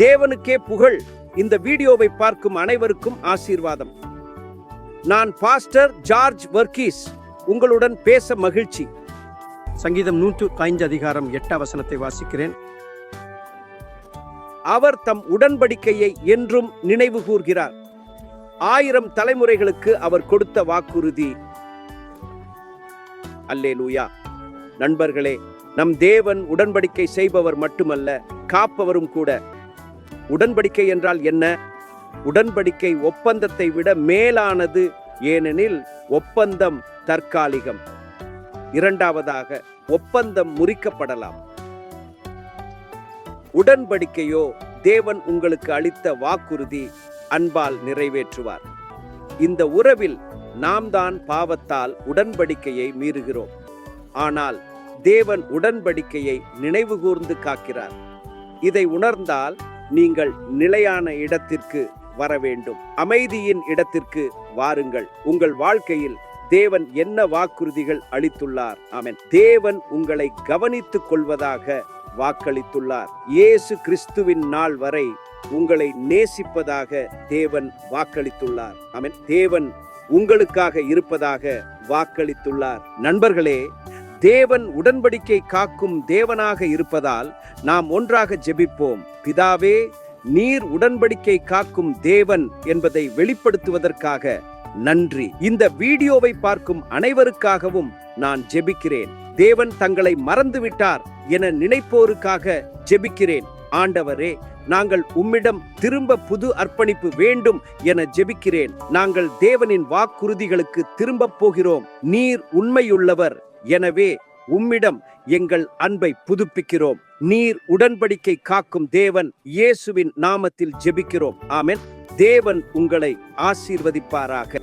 தேவனுக்கே புகழ். இந்த வீடியோவை பார்க்கும் அனைவருக்கும் ஆசீர்வாதம். நான் பாஸ்டர் ஜார்ஜ் வர்கீஸ். உங்களுடன் பேச மகிழ்ச்சி. சங்கீதம் நூற்று ஐந்து அதிகாரம் எட்டாம் வசனத்தை வாசிக்கிறேன். அவர் தம் உடன்படிக்கையை என்றும் நினைவு கூர்கிறார். ஆயிரம் தலைமுறைகளுக்கு அவர் கொடுத்த வாக்குறுதி. அல்லே லூயா நண்பர்களே நம் தேவன் உடன்படிக்கை செய்பவர் மட்டுமல்ல காப்பவரும் கூட. உடன்படிக்கை என்றால் என்ன? உடன்படிக்கை ஒப்பந்தத்தை விட மேலானது ஏனெனில் ஒப்பந்தம் தற்காலிகம். இரண்டாவதாக ஒப்பந்தம் முறிக்கப்படலாம். உடன்படிக்கையோ தேவன் உங்களுக்கு அளித்த வாக்குறுதி அன்பால் நிறைவேற்றுவார். இந்த உறவில் நாம் தான் பாவத்தால் உடன்படிக்கையை மீறுகிறோம். ஆனால் தேவன் உடன்படிக்கையை நினைவுகூர்ந்து காக்கிறார். இதை உணர்ந்தால் நீங்கள் நிலையான இடத்திற்கு வர வேண்டும். அமைதியின் இடத்திற்கு வாருங்கள். உங்கள் வாழ்க்கையில் தேவன் என்ன வாக்குறுதிகள் அளித்துள்ளார்? ஆமென். தேவன் உங்களை கவனித்துக் கொள்வதாக வாக்களித்துள்ளார். இயேசு கிறிஸ்துவின் நாள் வரை உங்களை நேசிப்பதாக தேவன் வாக்களித்துள்ளார். ஆமென். தேவன் உங்களுக்காக இருப்பதாக வாக்களித்துள்ளார். நண்பர்களே தேவன் உடன்படிக்கை காக்கும் தேவனாக இருப்பதால் நாம் ஒன்றாக ஜெபிப்போம். பிதாவே நீர் உடன்படிக்கை காக்கும் தேவன் என்பதை வெளிப்படுத்துவதற்காக நன்றி. இந்த வீடியோவை பார்க்கும் அனைவருக்காகவும் நான் ஜெபிக்கிறேன். தேவன் தங்களை மறந்துவிட்டார் என நினைப்போருக்காக ஜெபிக்கிறேன். ஆண்டவரே நாங்கள் உம்மிடம் திரும்ப புது அர்ப்பணிப்பு வேண்டும் என ஜெபிக்கிறேன். நாங்கள் தேவனின் வாக்குறுதிகளுக்கு திரும்பப் போகிறோம். நீர் உண்மையுள்ளவர். எனவே உம்மிடம் எங்கள் அன்பை புதுப்பிக்கிறோம். நீர் உடன்படிக்கை காக்கும் தேவன் இயேசுவின் நாமத்தில் ஜெபிக்கிறோம். ஆமென். தேவன் உங்களை ஆசீர்வதிப்பாராக.